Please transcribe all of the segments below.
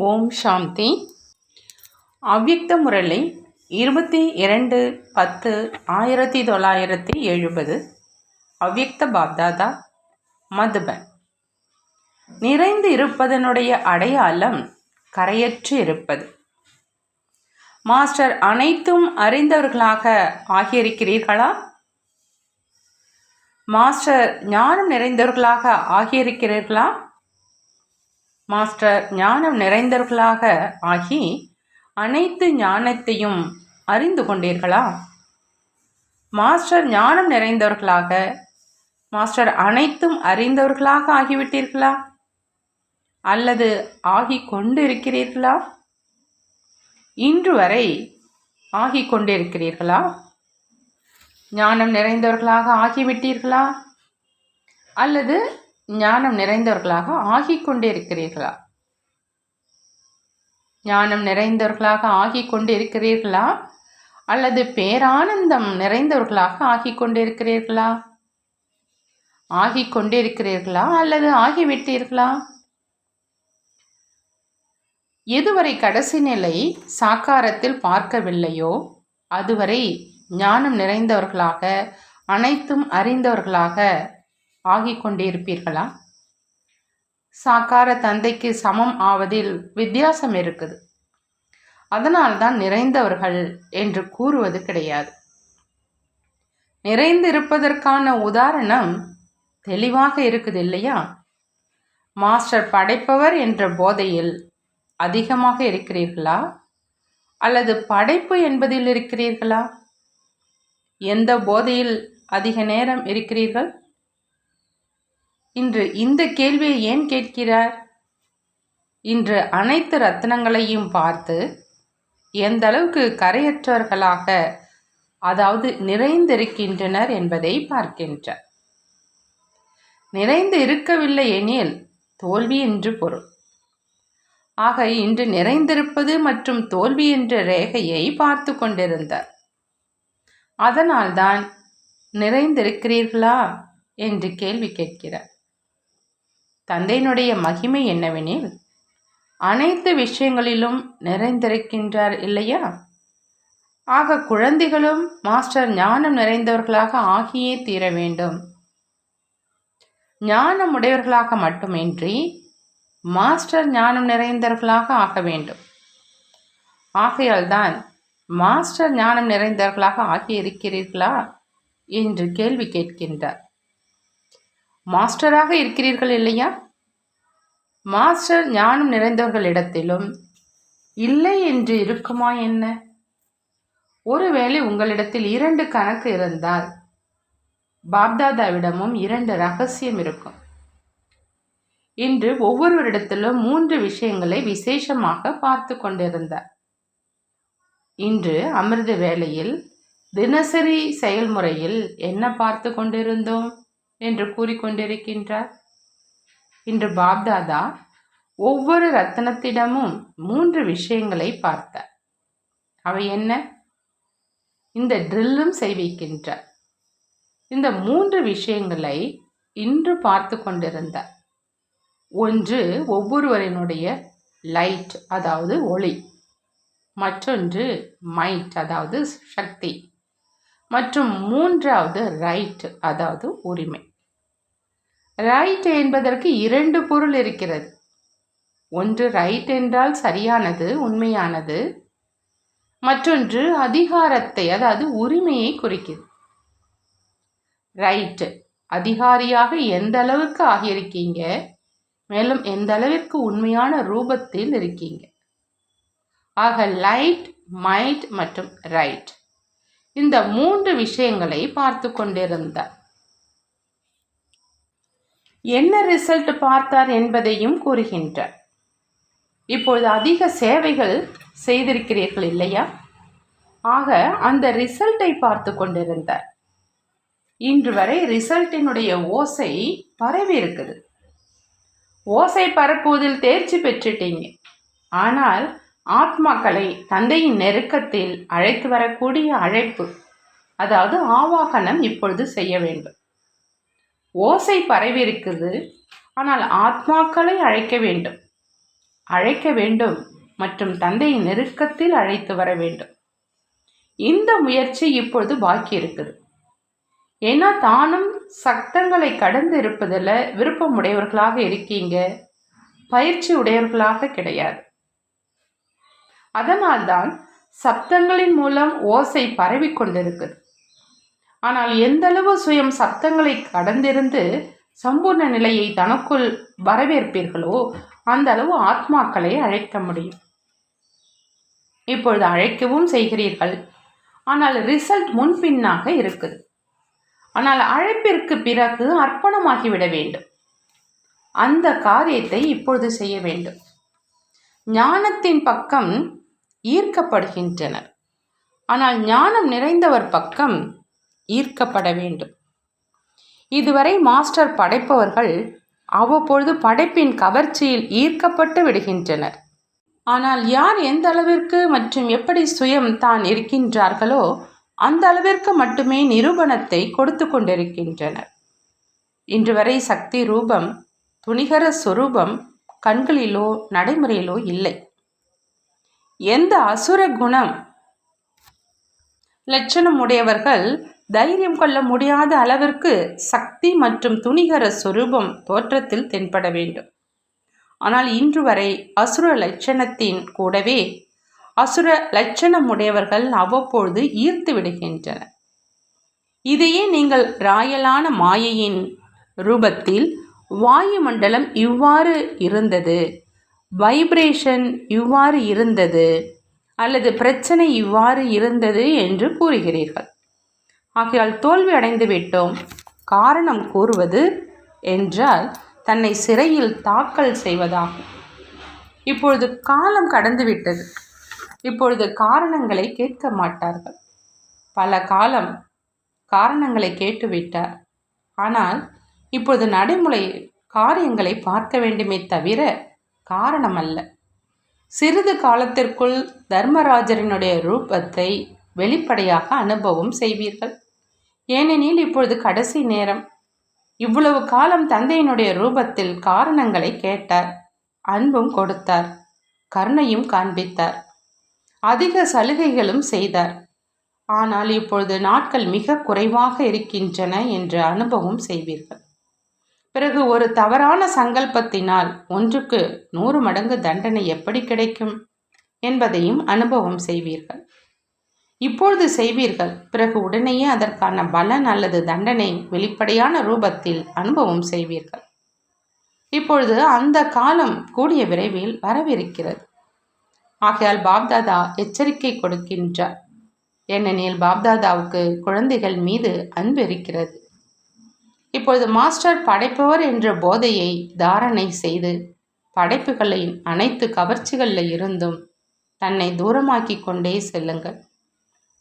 ஓம் சாந்தி. அவ்யக்த முரளி இருபத்தி இரண்டு பத்து ஆயிரத்தி தொள்ளாயிரத்தி எழுபது. அவ்யக்த பாப்தாதா மதுபன். நிறைந்து இருப்பதனுடைய அடையாளம் கரையற்று இருப்பது. மாஸ்டர் அனைத்தும் அறிந்தவர்களாக ஆகியிருக்கிறீர்களா? மாஸ்டர் ஞானம் நிறைந்தவர்களாக ஆகியிருக்கிறீர்களா? மாஸ்டர் ஞானம் நிறைந்தவர்களாக ஆகி அனைத்து ஞானத்தையும் அறிந்து கொண்டீர்களா? மாஸ்டர் ஞானம் நிறைந்தவர்களாக மாஸ்டர் அனைத்தும் அறிந்தவர்களாக ஆகிவிட்டீர்களா? அல்லது ஆகிக் கொண்டிருக்கிறீர்களா? இன்று வரை ஆகி கொண்டிருக்கிறீர்களா? ஞானம் நிறைந்தவர்களாக ஆகிவிட்டீர்களா? அல்லது ஞானம் நிறைந்தவர்களாக ஆகிக்கொண்டே இருக்கிறீர்களா? ஞானம் நிறைந்தவர்களாக ஆகிக் கொண்டிருக்கிறீர்களா அல்லது பேரானந்தம் நிறைந்தவர்களாக ஆகிக்கொண்டே கொண்டிருக்கிறீர்களா ஆகிக்கொண்டே கொண்டிருக்கிறீர்களா அல்லது ஆகிவிட்டீர்களா? எதுவரை கடைசி நிலை சாக்காரத்தில் பார்க்கவில்லையோ அதுவரை ஞானம் நிறைந்தவர்களாக அனைத்தும் அறிந்தவர்களாக ஆகிக் கொண்டிருப்பீர்களா சாக்கார தந்தைக்கு சமம் ஆவதில் வித்தியாசம் இருக்குது. அதனால்தான் நிறைந்தவர்கள் என்று கூறுவது கிடையாது. நிறைந்திருப்பதற்கான உதாரணம் தெளிவாக இருக்குது இல்லையா மாஸ்டர் படைப்பவர் என்ற போதையில் அதிகமாக இருக்கிறீர்களா? அல்லது படைப்பு என்பதில் இருக்கிறீர்களா? எந்த போதையில் அதிக நேரம் இருக்கிறீர்கள்? இன்று இந்த கேள்வியை ஏன் கேட்கிறார்? இன்று அனைத்து ரத்னங்களையும் பார்த்து எந்த அளவுக்கு கரையற்றவர்களாக அதாவது நிறைந்திருக்கின்றனர் என்பதை பார்க்கின்றார். நிறைந்து இருக்கவில்லை எனில் தோல்வி என்று பொருள். ஆக இன்று நிறைந்திருப்பது மற்றும் தோல்வி என்ற ரேகையை பார்த்து கொண்டிருந்தார். அதனால்தான் நிறைந்திருக்கிறீர்களா? என்று கேள்வி கேட்கிறார். தந்தையினுடைய மகிமை என்னவெனில் அனைத்து விஷயங்களிலும் நிறைந்திருக்கின்றார் இல்லையா? ஆக குழந்தைகளும் மாஸ்டர் ஞானம் நிறைந்தவர்களாக ஆகியே தீர வேண்டும். ஞானம் உடையவர்களாக மட்டுமின்றி மாஸ்டர் ஞானம் நிறைந்தவர்களாக ஆக வேண்டும். ஆகையால்தான் மாஸ்டர் ஞானம் நிறைந்தவர்களாக ஆகியிருக்கிறீர்களா? என்று கேள்வி கேட்கின்றார். மாஸ்டராக இருக்கிறீர்கள் இல்லையா? மாஸ்டர் ஞானம் நிறைந்தவர்களிடத்திலும் இல்லை என்று இருக்குமா என்ன? ஒருவேளை உங்களிடத்தில் இரண்டு கணக்கு இருந்தால் பாப்தாதாவிடமும் இரண்டு ரகசியம் இருக்கும். இன்று ஒவ்வொருவரிடத்திலும் மூன்று விஷயங்களை விசேஷமாக பார்த்து கொண்டிருந்தார். இன்று அமிர்த வேளையில் தினசரி செயல்முறையில் என்ன பார்த்து கொண்டிருந்தோம்? என்று கூறிக்கொண்டிருக்கின்றார். இன்று பாப்தாதா ஒவ்வொரு ரத்தனத்திடமும் மூன்று விஷயங்களை பார்த்தார். அவை என்ன? இந்த ட்ரில்லும் செய்விக்கின்றார். இந்த மூன்று விஷயங்களை இன்று பார்த்து கொண்டிருந்தார். ஒன்று ஒவ்வொருவரினுடைய லைட் அதாவது ஒளி. மற்றொன்று மைட் அதாவது சக்தி. மற்றும் மூன்றாவது ரைட் அதாவது உரிமை. ரைட் என்பதற்கு இரண்டு பொருள் இருக்கிறது. ஒன்று ரைட் என்றால் சரியானது உண்மையானது. மற்றொன்று அதிகாரத்தை அதாவது உரிமையை குறிக்குது. ரைட் அதிகாரியாக எந்த அளவுக்கு ஆகியிருக்கீங்க? மேலும் எந்த அளவிற்கு உண்மையான ரூபத்தில் இருக்கீங்க? ஆக லைட் மைட் மற்றும் ரைட் இந்த மூன்று விஷயங்களை பார்த்து கொண்டிருந்தார். என்ன ரிசல்ட் பார்த்தார் என்பதையும் கூறுகின்றார். இப்பொழுது அதிக சேவைகள் செய்திருக்கிறீர்கள் இல்லையா? ஆக அந்த ரிசல்ட்டை பார்த்து கொண்டிருந்தார். இன்று வரை ரிசல்ட்டினுடைய ஓசை பரவி இருக்குது. ஓசை பரப்புவதில் தேர்ச்சி பெற்றுட்டீங்க. ஆனால் ஆத்மாக்களை தந்தையின் நெருக்கத்தில் அழைத்து வரக்கூடிய அழைப்பு அதாவது ஆவாகனம் இப்பொழுது செய்ய வேண்டும். ஓசை பரவி இருக்குது ஆனால் ஆத்மாக்களை அழைக்க வேண்டும். அழைக்க வேண்டும் மற்றும் தந்தையின் நெருக்கத்தில் அழைத்து வர வேண்டும். இந்த முயற்சி இப்பொழுது பாக்கி இருக்குது. ஏன்னா தானும் சக்தங்களை கடந்து இருப்பதில் விருப்பம் உடையவர்களாக இருக்கீங்க. பயிற்சி உடையவர்களாக கிடையாது. அதனால்தான் சப்தங்களின் மூலம் ஓசை பரவி கொண்டிருக்குது. ஆனால் எந்தளவு சுயம் சப்தங்களை கடந்திருந்து சம்பூர்ண நிலையை தனக்குள் வரவேற்பீர்களோ அந்த அளவு ஆத்மாக்களை அழைக்க முடியும். இப்பொழுது அழைக்கவும் செய்கிறீர்கள். ஆனால் ரிசல்ட் முன்பின்னாக இருக்குது. ஆனால் அழைப்பிற்கு பிறகு அர்ப்பணமாகிவிட வேண்டும். அந்த காரியத்தை இப்பொழுது செய்ய வேண்டும். ஞானத்தின் பக்கம் ஈர்க்கப்படுகின்றனர். ஆனால் ஞானம் நிறைந்தவர் பக்கம் ஈர்க்கப்பட வேண்டும். இதுவரை மாஸ்டர் படைப்பவர்கள் அவ்வப்பொழுது படைப்பின் கவர்ச்சியில் ஈர்க்கப்பட்டு விடுகின்றனர். ஆனால் யார் எந்த அளவிற்கு மற்றும் எப்படி சுயம் தான் இருக்கின்றார்களோ அந்த அளவிற்கு மட்டுமே நிரூபணத்தை கொடுத்து கொண்டிருக்கின்றனர். இன்று வரை சக்தி ரூபம் துணிகர சொரூபம் கண்களிலோ நடைமுறையிலோ இல்லை. எந்த அசுர குணம் லட்சணம் உடையவர்கள் தைரியம் கொள்ள முடியாத அளவிற்கு சக்தி மற்றும் துணிகர சொரூபம் தோற்றத்தில் தென்பட வேண்டும். ஆனால் இன்று வரை அசுர லட்சணத்தின் கூடவே அசுர லட்சணமுடையவர்கள் அவ்வப்பொழுது ஈர்த்து விடுகின்றனர். இதையே நீங்கள் ராயலான மாயையின் ரூபத்தில் வாயுமண்டலம் இவ்வாறு இருந்தது வைப்ரேஷன் இவ்வாறு இருந்தது அல்லது பிரச்சனை இவ்வாறு இருந்தது என்று கூறுகிறீர்கள். ஆகையால் தோல்வி அடைந்து விட்டோம் காரணம் கூறுவது என்றால் தன்னை சிறையில் தாக்கல் செய்வதாகும். இப்பொழுது காலம் கடந்து விட்டது இப்பொழுது காரணங்களை கேட்க மாட்டார்கள். பல காலம் காரணங்களை கேட்டுவிட்டார். ஆனால் இப்பொழுது நடைமுறை காரியங்களை பார்க்க வேண்டுமே தவிர காரணம் அல்ல சிறிது காலத்திற்குள் தர்மராஜரினுடைய ரூபத்தை வெளிப்படையாக அனுபவம் செய்வீர்கள். ஏனெனில் இப்பொழுது கடைசி நேரம். இவ்வளவு காலம் தந்தையினுடைய ரூபத்தில் காரணங்களை கேட்டார். அன்பும் கொடுத்தார். கருணையும் காண்பித்தார். அதிக சலுகைகளும் செய்தார். ஆனால் இப்பொழுது நாட்கள் மிக குறைவாக இருக்கின்றன என்று அனுபவம் செய்வீர்கள். பிறகு ஒரு தவறான சங்கல்பத்தினால் ஒன்றுக்கு நூறு மடங்கு தண்டனை எப்படி கிடைக்கும் என்பதையும் அனுபவம் செய்வீர்கள். இப்பொழுது செய்வீர்கள். பிறகு உடனேயே அதற்கான பலன் அல்லது தண்டனை வெளிப்படையான ரூபத்தில் அனுபவம் செய்வீர்கள். இப்பொழுது அந்த காலம் கூடிய விரைவில் வரவிருக்கிறது. ஆகையால் பாப்தாதா எச்சரிக்கை கொடுக்கின்றார். ஏனெனில் பாப்தாதாவுக்கு குழந்தைகள் மீது அன்பு இருக்கிறது. இப்பொழுது மாஸ்டர் படைப்பவர் என்ற போதையை தாரணை செய்து படைப்புகளின் அனைத்து கவர்ச்சிகளில் இருந்தும் தன்னை தூரமாக்கி கொண்டே செல்லுங்கள்.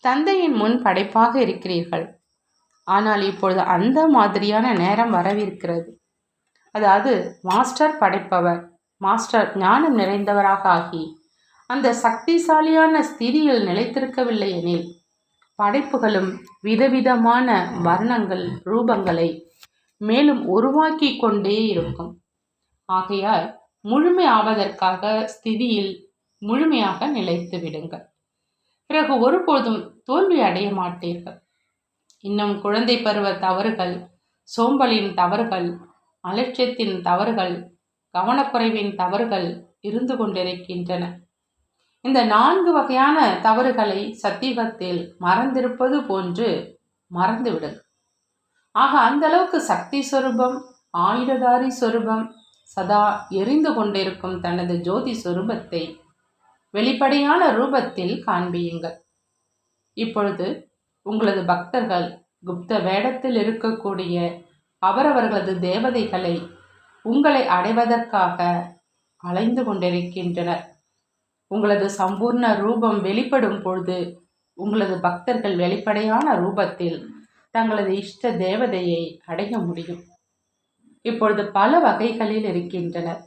தந்தையின் முன் படைப்பாக இருக்கிறீர்கள். ஆனால் இப்பொழுது அந்த மாதிரியான நேரம் வரவிருக்கிறது. அதாவது மாஸ்டர் படைப்பவர் மாஸ்டர் ஞானம் நிறைந்தவராக ஆகி அந்த சக்திசாலியான ஸ்திதியில் நிலைத்திருக்கவில்லை எனில் படைப்புகளும் விதவிதமான வர்ணங்கள் ரூபங்களை மேலும் உருவாக்கி கொண்டே இருக்கும். ஆகையால் முழுமை ஆவதற்காக ஸ்திதியில் முழுமையாக நிலைத்து விடுங்கள். பிறகு ஒருபோதும் தோல்வி அடைய மாட்டீர்கள். இன்னும் குழந்தை பருவ தவறுகள் சோம்பலின் தவறுகள் அலட்சியத்தின் தவறுகள் கவனக்குறைவின் தவறுகள் இருந்து கொண்டிருக்கின்றன. இந்த நான்கு வகையான தவறுகளை சத்தியகத்தில் மறந்திருப்பது போன்று மறந்துவிடுங்கள் ஆக அந்த அளவுக்கு சக்தி சொரூபம் ஆயுததாரி சொரூபம் சதா எரிந்து கொண்டிருக்கும் தனது ஜோதி சொரூபத்தை வெளிப்படையான ரூபத்தில் காண்பியுங்கள். இப்பொழுது உங்களது பக்தர்கள் குப்த வேடத்தில் இருக்கக்கூடிய அவரவர்களது தேவதைகளை உங்களை அடைவதற்காக அலைந்து கொண்டிருக்கின்றனர். உங்களது சம்பூர்ண ரூபம் வெளிப்படும் பொழுது உங்களது பக்தர்கள் வெளிப்படையான ரூபத்தில் தங்களது இஷ்ட தேவதையை அடைய முடியும். இப்பொழுது பல வகைகளில் இருக்கின்றனர்.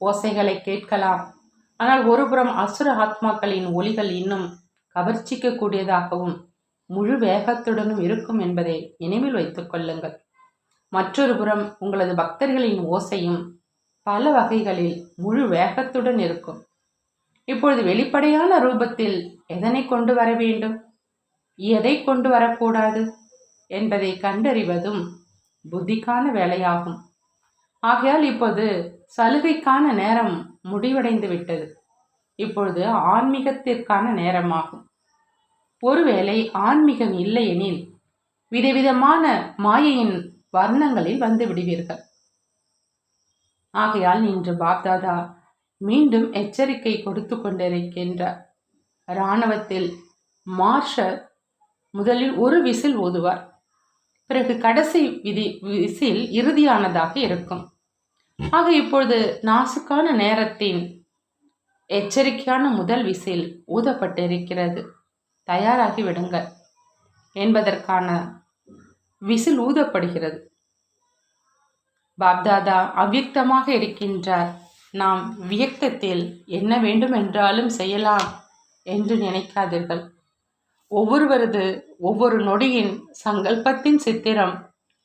ஓசைகளை கேட்கலாம். ஆனால் ஒருபுறம் அசுர ஆத்மாக்களின் ஒலிகள் இன்னும் கவர்ச்சிக்கக்கூடியதாகவும் முழு வேகத்துடனும் இருக்கும் என்பதை நினைவில் வைத்துக் கொள்ளுங்கள். மற்றொரு புறம் உங்களது பக்தர்களின் ஓசையும் பல வகைகளில் முழு வேகத்துடன் இருக்கும். இப்பொழுது வெளிப்படையான ரூபத்தில் எதனை கொண்டு வர வேண்டும்? எதை கொண்டு வரக்கூடாது? என்பதை கண்டறிவதும் புத்திக்கான வேலையாகும். ஆகையால் இப்போது சலுகைக்கான நேரம் முடிவடைந்து விட்டது இப்பொழுது ஆன்மீகத்திற்கான நேரமாகும். ஒருவேளை ஆன்மீகம் இல்லையெனில் விதவிதமான மாயையின் வர்ணங்களில் வந்து விடுவீர்கள். ஆகையால் இன்று பாப்தாதா மீண்டும் எச்சரிக்கை கொடுத்து கொண்டிருக்கின்றார் இராணுவத்தில் மார்ஷல் முதலில் ஒரு விசில் ஓதுவார் பிறகு கடைசி விதி விசில் இறுதியானதாக இருக்கும். ஆக இப்பொழுது நாசுக்கான நேரத்தின் எச்சரிக்கையான முதல் விசில் ஊதப்பட்டிருக்கிறது. தயாராகி விடுங்கள் என்பதற்கான விசில் ஊதப்படுகிறது. பாப்தாதா அவ்வியக்தமாக இருக்கின்றார். நாம் வியக்தத்தில் என்ன வேண்டும் என்றாலும் செய்யலாம் என்று நினைக்காதீர்கள். ஒவ்வொருவரது ஒவ்வொரு நொடியின் சங்கல்பத்தின் சித்திரம்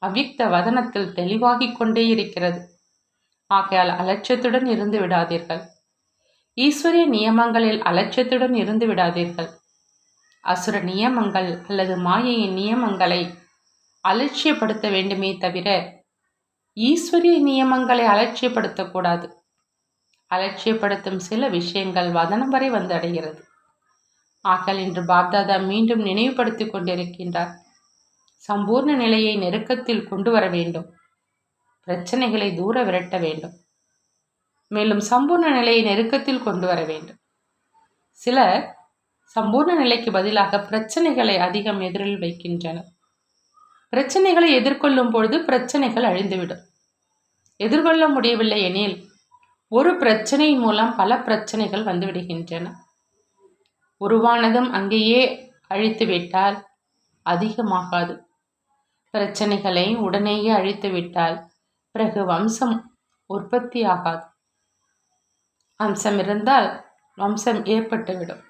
அவ்வியக்த வதனத்தில் தெளிவாகிக் கொண்டே இருக்கிறது. ஆகையால் அலட்சியத்துடன் இருந்து விடாதீர்கள். ஈஸ்வரிய நியமங்களில் அலட்சியத்துடன் இருந்து விடாதீர்கள். அசுர நியமங்கள் அல்லது மாயையின் நியமங்களை அலட்சியப்படுத்த வேண்டுமே தவிர ஈஸ்வரிய நியமங்களை அலட்சியப்படுத்தக்கூடாது. அலட்சியப்படுத்தும் சில விஷயங்கள் வதனம் வரை வந்து அடைகிறது. ஆகல் இன்று பாப்தாதா மீண்டும் நினைவுபடுத்திக் கொண்டிருக்கின்றார். சம்பூர்ண நிலையை நெருக்கத்தில் கொண்டு வர வேண்டும். பிரச்சனைகளை தூர விரட்ட வேண்டும். மேலும் சம்பூர்ண நிலையை நெருக்கத்தில் கொண்டு வர வேண்டும். சிலர் சம்பூர்ண நிலைக்கு பதிலாக பிரச்சனைகளை அதிகம் எதிரில் வைக்கின்றனர். பிரச்சனைகளை எதிர்கொள்ளும் பொழுது பிரச்சனைகள் அழிந்துவிடும். எதிர்கொள்ள முடியவில்லை எனில் ஒரு பிரச்சனையின் மூலம் பல பிரச்சனைகள் வந்துவிடுகின்றன. உருவானதும் அங்கேயே அழித்துவிட்டால் அதிகமாகாது. பிரச்சனைகளை உடனேயே அழித்துவிட்டால் பிறகு வம்சம் உற்பத்தி ஆகாது அம்சம் இருந்தால் வம்சம் ஏற்பட்டுவிடும்.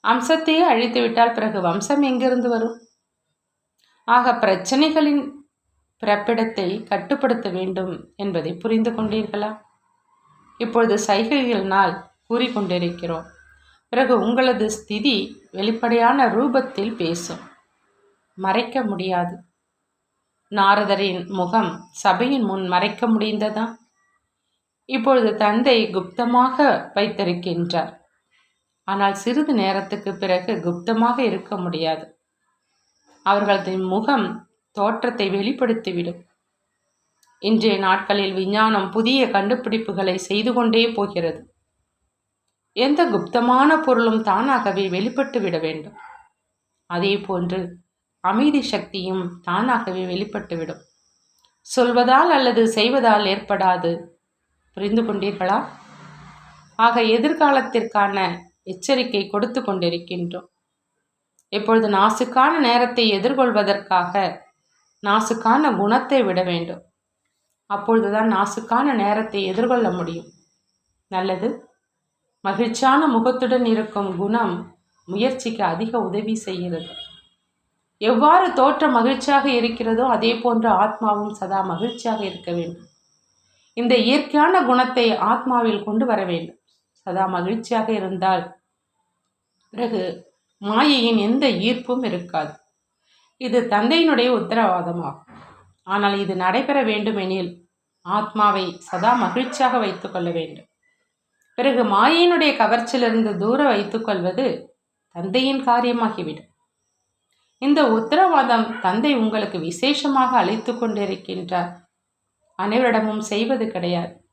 அம்சத்தையே அழித்துவிட்டால் பிறகு வம்சம் எங்கிருந்து வரும்? ஆக பிரச்சனைகளின் பிறப்பிடத்தை கட்டுப்படுத்த வேண்டும் என்பதை புரிந்து கொண்டீர்களா? இப்பொழுது சைகைகளினால் கூறிக்கொண்டிருக்கிறோம். பிறகு உங்களது ஸ்திதி வெளிப்படையான ரூபத்தில் பேசும். மறைக்க முடியாது. நாரதரின் முகம் சபையின் முன் மறைக்க முடிந்ததா? இப்பொழுது தந்தை குப்தமாக வைத்திருக்கின்றார். ஆனால் சிறிது நேரத்துக்கு பிறகு குப்தமாக இருக்க முடியாது. அவர்களது முகம் தோற்றத்தை வெளிப்படுத்திவிடும். இன்றைய நாட்களில் விஞ்ஞானம் புதிய கண்டுபிடிப்புகளை செய்து கொண்டே போகிறது. எந்த குப்தமான பொருளும் தானாகவே வெளிப்பட்டு விட வேண்டும். அதே போன்று அமைதி சக்தியும் தானாகவே வெளிப்பட்டுவிடும். சொல்வதால் அல்லது செய்வதால் ஏற்படாது புரிந்து கொண்டீர்களா? ஆக எதிர்காலத்திற்கான எச்சரிக்கை கொடுத்து கொண்டிருக்கின்றோம். இப்பொழுது நாசுக்கான நேரத்தை எதிர்கொள்வதற்காக நாசுக்கான குணத்தை விட வேண்டும். அப்பொழுதுதான் நாசுக்கான நேரத்தை எதிர்கொள்ள முடியும். நல்லது. மகிழ்ச்சியான முகத்துடன் இருக்கும் குணம் முயற்சிக்கு அதிக உதவி செய்கிறது. எவ்வாறு தோற்ற மகிழ்ச்சியாக இருக்கிறதோ அதே போன்று ஆத்மாவும் சதா மகிழ்ச்சியாக இருக்க வேண்டும். இந்த இயற்கையான குணத்தை ஆத்மாவில் கொண்டு வர வேண்டும். சதா மகிழ்ச்சியாக இருந்தால் பிறகு மாயையின் எந்த ஈர்ப்பும் இருக்காது. இது தந்தையினுடைய உத்தரவாதமாகும். ஆனால் இது நடைபெற வேண்டுமெனில் ஆத்மாவை சதா மகிழ்ச்சியாக வைத்துக்கொள்ள வேண்டும். பிறகு மாயையினுடைய கவர்ச்சியிலிருந்து தூர வைத்துக்கொள்வது தந்தையின் காரியமாகிவிடும். இந்த உத்தரவாதம் தந்தை உங்களுக்கு விசேஷமாக அழைத்து கொண்டிருக்கின்றார். அனைவரிடமும் செய்வது கிடையாது.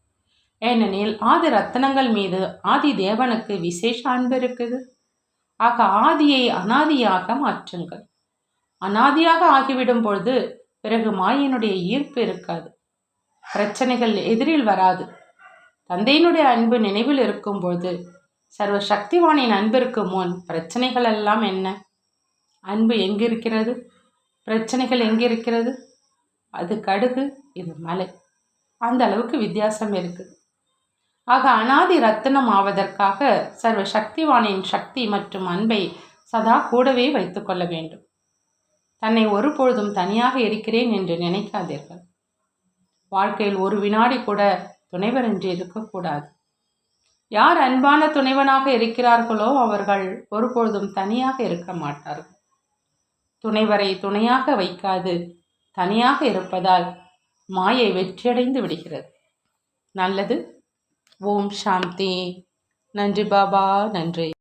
ஏனெனில் ஆதி ரத்தனங்கள் மீது ஆதி தேவனுக்கு விசேஷ அன்பு இருக்குது. ஆக ஆதியை அனாதியாக மாற்றுங்கள். அனாதியாக ஆகிவிடும் பொழுது பிறகு மாயினுடைய ஈர்ப்பு இருக்காது. பிரச்சனைகள் எதிரில் வராது. தந்தையினுடைய அன்பு நினைவில் இருக்கும்போது சர்வ சக்திவானின் அன்பிற்கு முன் பிரச்சனைகள் எல்லாம் என்ன? அன்பு எங்கிருக்கிறது? பிரச்சனைகள் எங்கிருக்கிறது? அது கடுகு இது மலை. அந்த அளவுக்கு வித்தியாசம் இருக்குது ஆக அனாதி ரத்தனம் ஆவதற்காக சர்வ சக்திவானின் சக்தி மற்றும் அன்பை சதா கூடவே வைத்துக்கொள்ள வேண்டும். தன்னை ஒருபொழுதும் தனியாக இருக்கிறேன் என்று நினைக்காதீர்கள். வாழ்க்கையில் ஒரு வினாடி கூட துணைவரின்றி இருக்கக்கூடாது யார் அன்பான துணைவனாக இருக்கிறார்களோ அவர்கள் ஒருபொழுதும் தனியாக இருக்க மாட்டார்கள். துணைவரை துணையாக வைக்காது தனியாக இருப்பதால் மாயை வெற்றியடைந்து விடுகிறது. நல்லது. ஓம் சாந்தி. நன்றி பாபா. நன்றி.